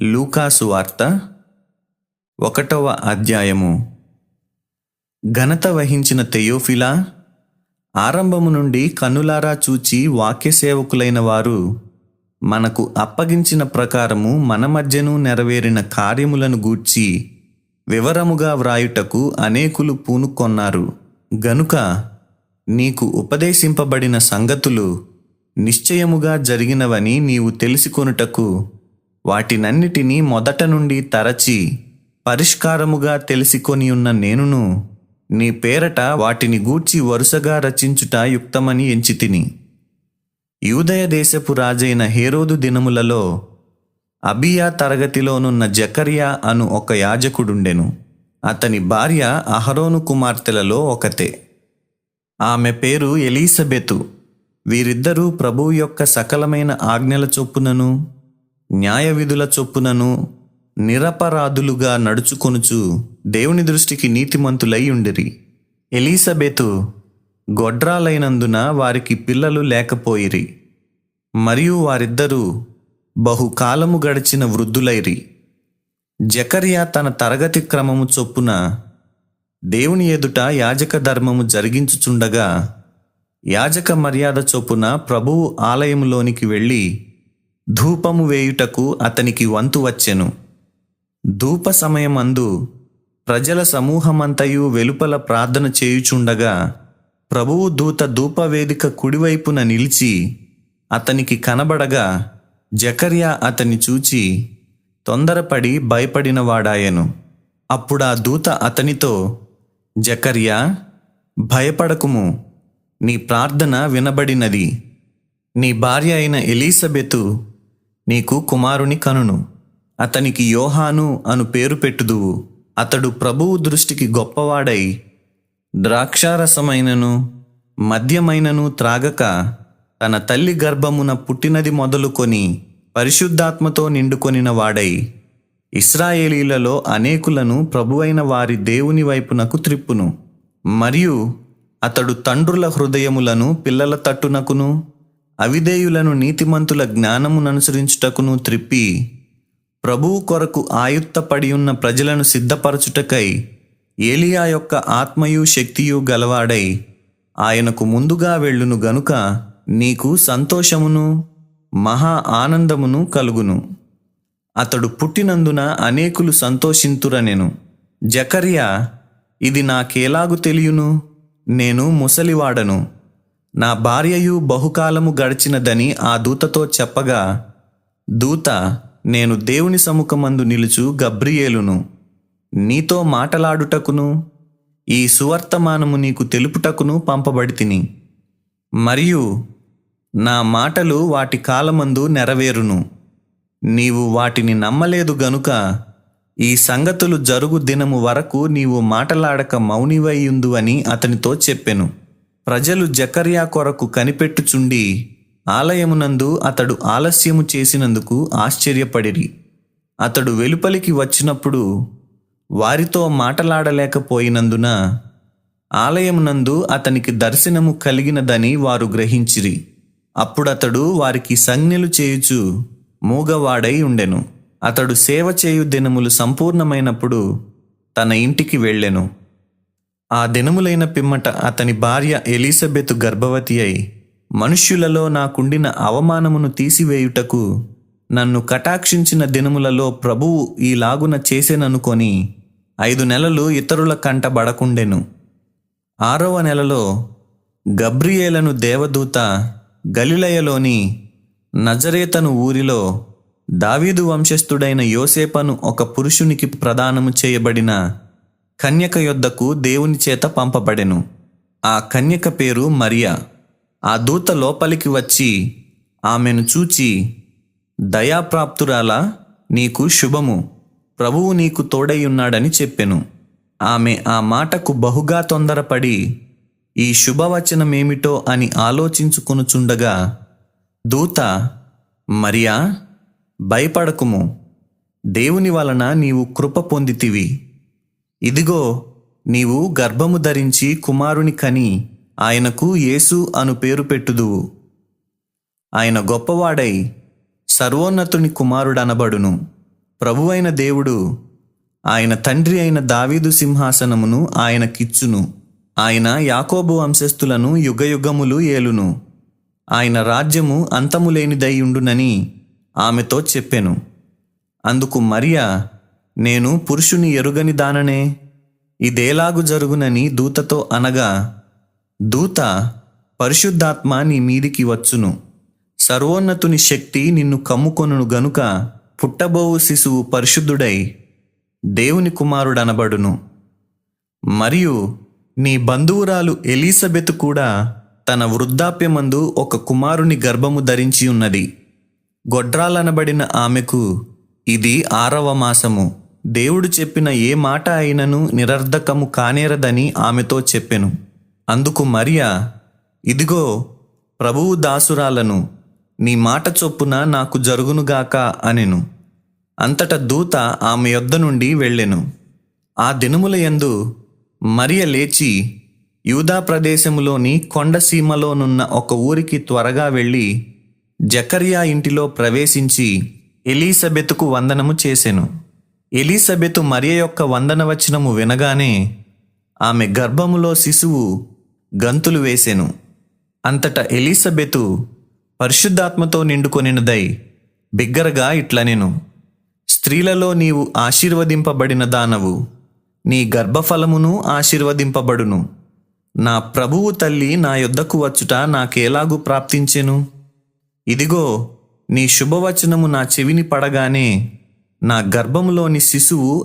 లూకాసు వార్త ఒకటవ అధ్యాయము. ఘనత వహించిన తెయోఫిలా ఆరంభము నుండి కన్నులారా చూచి వాక్య సేవకులైన వారు మనకు అప్పగించిన ప్రకారము మన మధ్యను నెరవేరిన కార్యములను గూర్చి వివరముగా వ్రాయుటకు అనేకులు పూనుకొన్నారు గనుక నీకు ఉపదేశింపబడిన సంగతులు నిశ్చయముగా జరిగినవని నీవు తెలుసుకొనుటకు వాటినన్నిటినీ మొదట నుండి తరచి పరిష్కారముగా తెలిసికొని ఉన్న నేనును నీ పేరట వాటిని గూర్చి వరుసగా రచించుట యుక్తమని ఎంచితిని. యూదయ దేశపు రాజైన హేరోదు దినములలో అబియా తరగతిలోనున్న జకరియా అను ఒక యాజకుడుండెను. అతని భార్య అహరోను కుమార్తెలలో ఒకతే. ఆమె పేరు ఎలీసబెతు. వీరిద్దరూ ప్రభువు యొక్క సకలమైన ఆజ్ఞల చొప్పునను న్యాయ విధుల చొప్పునను నిరపరాధులుగా నడుచుకొనుచు దేవుని దృష్టికి నీతిమంతులై ఉండిరి. ఎలీసబెతు గొడ్రాలైనందున వారికి పిల్లలు లేకపోయిరి. మరియు వారిద్దరూ బహుకాలము గడిచిన వృద్ధులైరి. జకర్యా తన తరగతి క్రమము చొప్పున దేవుని ఎదుట యాజక ధర్మము జరిగించుచుండగా యాజక మర్యాద చొప్పున ప్రభువు ఆలయములోనికి వెళ్ళి ధూపము వేయుటకు అతనికి వంతు వచ్చెను. ధూప సమయమందు ప్రజల సమూహమంతయు వెలుపల ప్రార్థన చేయుచుండగా ప్రభువు దూత ధూపవేదిక కుడివైపున నిలిచి అతనికి కనబడగా జకర్యా అతని చూచి తొందరపడి భయపడినవాడాయను. అప్పుడా దూత అతనితో జకర్యా భయపడకుము. నీ ప్రార్థన వినబడినది. నీ భార్య అయిన ఎలీసబెతు నీకు కుమారుని కనును. అతనికి యోహాను అను పేరు పెట్టుదువు. అతడు ప్రభువు దృష్టికి గొప్పవాడై ద్రాక్షారసమైనను మద్యమైనను త్రాగక తన తల్లి గర్భమున పుట్టినది మొదలుకొని పరిశుద్ధాత్మతో నిండుకొనిన వాడై ఇస్రాయేలీలలో అనేకులను ప్రభువైన వారి దేవుని వైపునకు త్రిప్పును. మరియు అతడు తండ్రుల హృదయములను పిల్లల తట్టునకును అవిధేయులను నీతిమంతుల జ్ఞానముననుసరించుటకును త్రిప్పి ప్రభువు కొరకు ఆయుత్తపడి ఉన్న ప్రజలను సిద్ధపరచుటకై ఏలియా యొక్క ఆత్మయు శక్తియు గలవాడై ఆయనకు ముందుగా వెళ్ళును గనుక నీకు సంతోషమును మహా ఆనందమును కలుగును. అతడు పుట్టినందున అనేకులు సంతోషింతురనెను. జకర్యా ఇది నాకేలాగు తెలియును? నేను ముసలివాడను. నా భార్యయు బహుకాలము గడిచినదని ఆ దూతతో చెప్పగా దూత నేను దేవుని సముఖమందు నిలుచు గబ్రియేలును. నీతో మాటలాడుటకును ఈ సువర్తమానము నీకు తెలుపుటకును పంపబడితిని. మరియు నా మాటలు వాటి కాలమందు నెరవేరును. నీవు వాటిని నమ్మలేదు గనుక ఈ సంగతులు జరుగు దినము వరకు నీవు మాటలాడక మౌనివైయుందు అని అతనితో చెప్పెను. ప్రజలు జకర్యా కొరకు కనిపెట్టుచుండి ఆలయమునందు అతడు ఆలస్యము చేసినందుకు ఆశ్చర్యపడిరి. అతడు వెలుపలికి వచ్చినప్పుడు వారితో మాటలాడలేకపోయినందున ఆలయమునందు అతనికి దర్శనము కలిగినదని వారు గ్రహించిరి. అప్పుడతడు వారికి సంజ్ఞలు చేయుచు మూగవాడై ఉండెను. అతడు సేవ చేయు దినములు సంపూర్ణమైనప్పుడు తన ఇంటికి వెళ్ళెను. ఆ దినములైన పిమ్మట అతని భార్య ఎలిజబెత్ గర్భవతి అయి మనుష్యులలో నాకుండిన అవమానమును తీసివేయుటకు నన్ను కటాక్షించిన దినములలో ప్రభువు ఈలాగున చేసేననుకొని ఐదు నెలలు ఇతరుల కంట బడకుండెను. ఆరవ నెలలో గబ్రియేలను దేవదూత గలిలయలోని నజరేతను ఊరిలో దావీదు వంశస్థుడైన యోసేపను ఒక పురుషునికి ప్రదానము చేయబడిన కన్యక యొద్దకు దేవుని చేత పంపబడెను. ఆ కన్యక పేరు మరియా. ఆ దూత లోపలికి వచ్చి ఆమెను చూచి దయాప్రాప్తురాలా నీకు శుభము. ప్రభువు నీకు తోడైయున్నాడని చెప్పెను. ఆమె ఆ మాటకు బహుగా తొందరపడి ఈ శుభవచనమేమిటో అని ఆలోచించుకొనుచుండగా దూత మరియా భయపడకుము. దేవుని వలన నీవు కృప పొందితివి. ఇదిగో నీవు గర్భము ధరించి కుమారుని కని ఆయనకు యేసు అను పేరు పెట్టుదువు. ఆయన గొప్పవాడై సర్వోన్నతుని కుమారుడనబడును. ప్రభువైన దేవుడు ఆయన తండ్రి అయిన దావీదు సింహాసనమును ఆయనకిచ్చును. ఆయన యాకోబు వంశస్థులను యుగయుగములు ఏలును. ఆయన రాజ్యము అంతము లేనిదై ఉండునని ఆమెతో చెప్పెను. అందుకు మరియా నేను పురుషుని ఎరుగని దాననే ఇదేలాగు జరుగునని దూతతో అనగా దూత పరిశుద్ధాత్మ నీ మీదికి వచ్చును. సర్వోన్నతుని శక్తి నిన్ను కమ్ముకొనును గనుక పుట్టబోవు శిశువు పరిశుద్ధుడై దేవుని కుమారుడనబడును. మరియు నీ బంధువురాలు ఎలీసబెత్ కూడా తన వృద్ధాప్యమందు ఒక కుమారుని గర్భము ధరించి ఉన్నది. గొడ్రాలనబడిన ఆమెకు ఇది ఆరవ మాసము. దేవుడు చెప్పిన ఏ మాట అయినను నిరర్ధకము కానేరదని ఆమెతో చెప్పెను. అందుకు మరియా ఇదిగో ప్రభువు దాసురాలను నీ మాట చొప్పున నాకు జరుగునుగాక అనెను. అంతట దూత ఆమె యొద్ద నుండి వెళ్ళెను. ఆ దినముల యందు మరియ లేచి యూదా ప్రదేశములోని కొండసీమలోనున్న ఒక ఊరికి త్వరగా వెళ్ళి జకర్యా ఇంటిలో ప్రవేశించి ఎలీసబెతుకు వందనము చేసెను. ఎలీసబెతు మరియ యొక్క వందన వచనము వినగానే ఆమె గర్భములో శిశువు గంతులు వేసెను. అంతట ఎలీసబెతు పరిశుద్ధాత్మతో నిండుకొనినదై బిగ్గరగా ఇట్లనెను. స్త్రీలలో నీవు ఆశీర్వదింపబడిన దానవు. నీ గర్భఫలమును ఆశీర్వదింపబడును. నా ప్రభువు తల్లి నా యొద్దకు వచ్చుట నాకేలాగు ప్రాప్తించెను? ఇదిగో నీ శుభవచనము నా చెవిని పడగానే నా గర్భంలోని శిశువు